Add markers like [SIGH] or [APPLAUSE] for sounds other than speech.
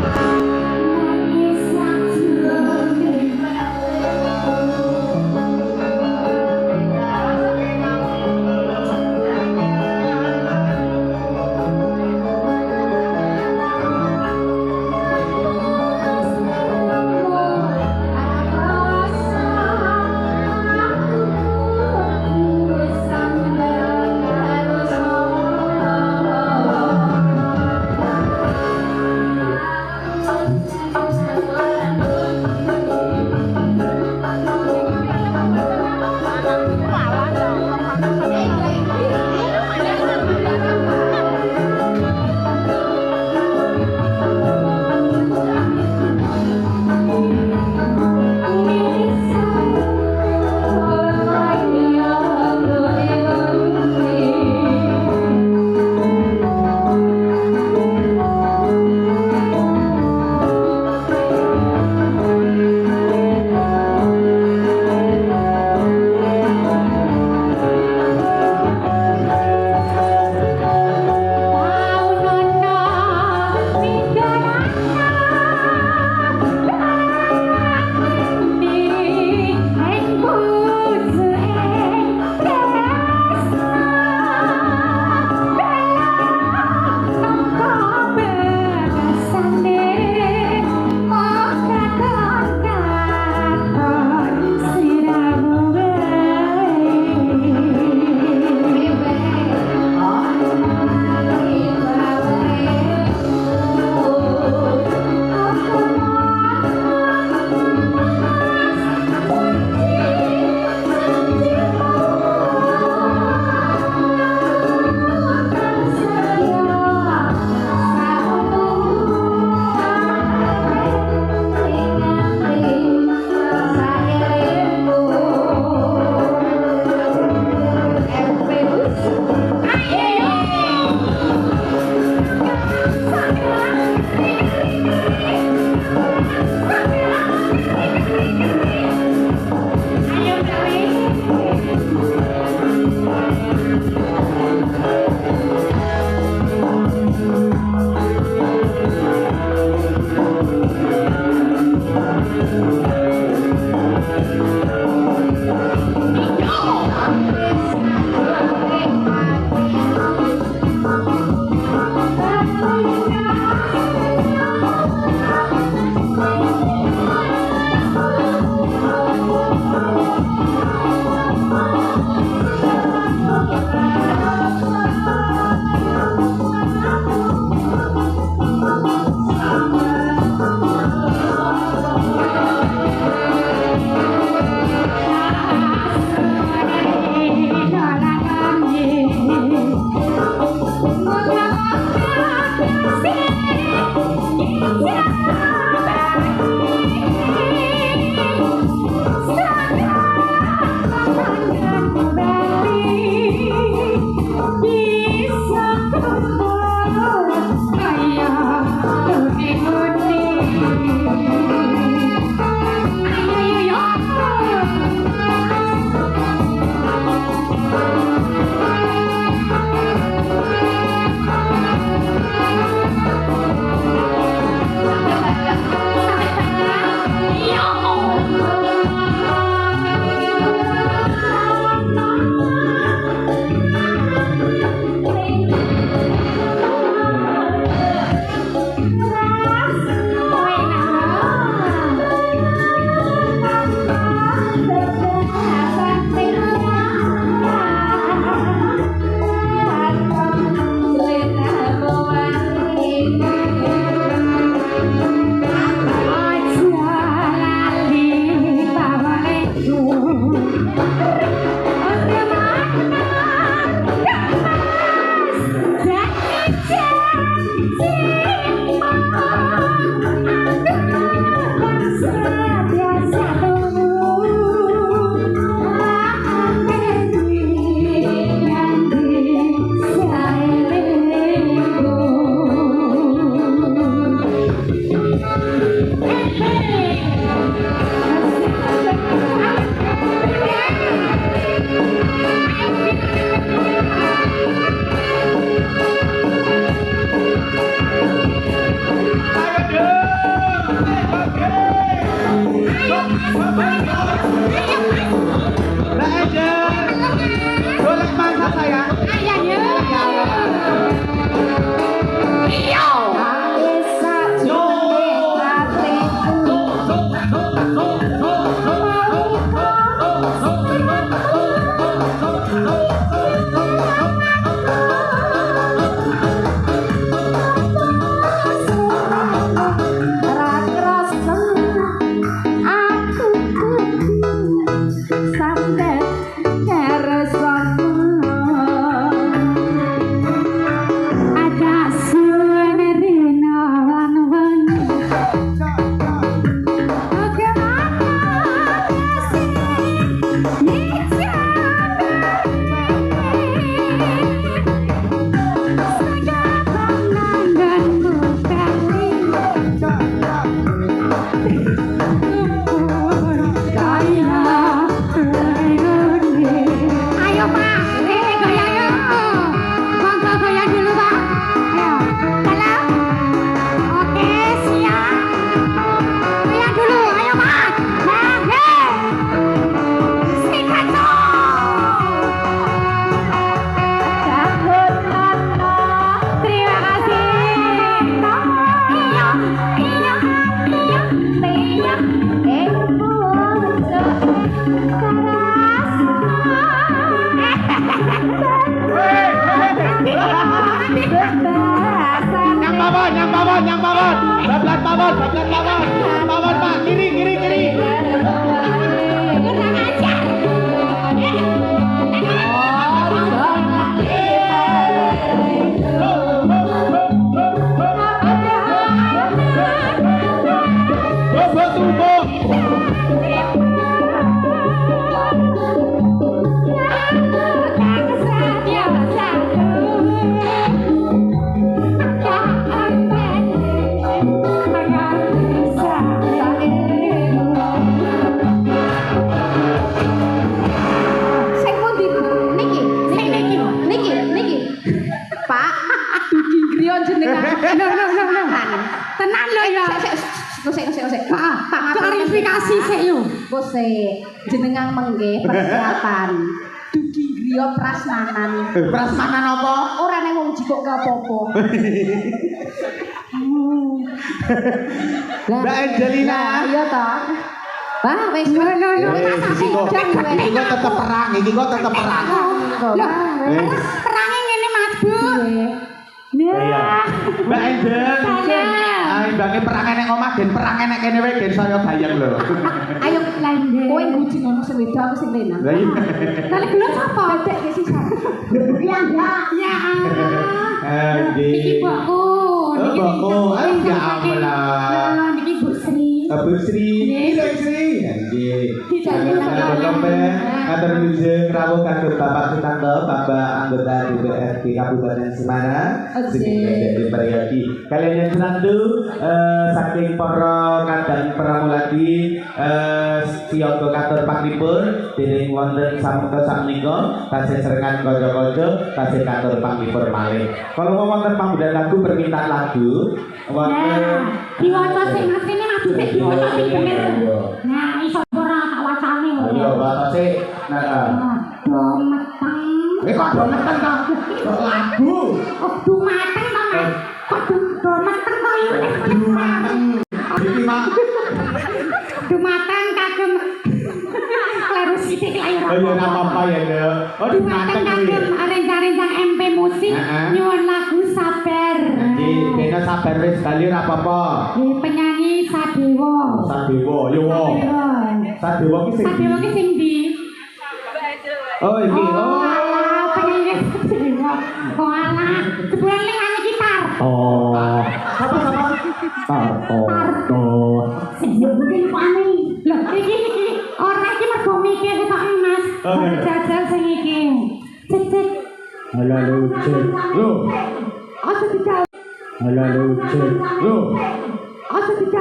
Bye. bawah, yang bawah, yang bawah. Pelan-pelan bawah, pelan-pelan bawah. Bawah, Pak. Kiri, kiri, kiri. Klarifikasi sik yo. Bos sik, jenengan mengke persiapan. Dugi Griyo prasmanan. Prasmanan apa? Ora nek wong jikok ke apa-apa. [LAUGHS] Mbak Angelina. Iya toh. Wah, wis no no no. Eh, iki kok, tetep perang, iki kok tetep perang. Loh, Eh. perangnya ngene Mas Bu. Iya. Mbak Angel. Imbange perang enek omah den perang enek kene wae den saya bayang lho. Ayo lande. Kowe nguji ngono sing wedok aku sing lena. Lah iya. Kali gelem sapa? Dedek ge sisa. Ya enggak. Ya. Eh. Iki mbokku. Oh, mbokmu. Ah, ya ampun. Niki Bu Sri. Bu Sri. Iya Sri, nggih. Tidak Kata Kata Yujeng, Rawuh Kagum Bapak Sutanto, Bapak anggota DPRD Kabupaten Semarang, sedikit dari Priyadi. Kalian yang senandu, eh, saking para kadang pramulati, eh, siyoga katur paklipur, dening wonten samukta sakmenika, tasih serengan kanca-kanca, tasih katur paklipur malih. Kalau mau wonten panggunaan lagu permintaan lagu, wonten Nah, diwaca sing asline maju sik diwaca sing bener. Nah, Ayo, sih, nah, Do meteng. ini kok ada neten kok? Kok lagu? Du mateng to, Mas. Kok do meteng to. Aduh, mateng. Iki mah, Du mateng kagem kleru sithik lah oh iya nggak apa-apa ya, Dek. Oh, Du mateng mateng kagem arenjang-arenjang MP musik nyuwun lagu. Kena sabar wis kali ra apa-apa. Penyanyi Sadewo. Sadewa, yo wo. Sadewo. Sadewa ki sing Sadewo ki sing ndi? Oh, iki. Oh, Oh. alah, penyanyi Sadewo. Oh, alah, sebulan ning nyanyi gitar. Oh. Apa sama? Tarto. Oh. Sing nyebutin pane. Lho, iki iki ora iki mergo mikir kok Mas. Oh, iya. Jajal sing iki. Cek. Halo, lucu. Lu. Aja dijawab. Hello, Lord.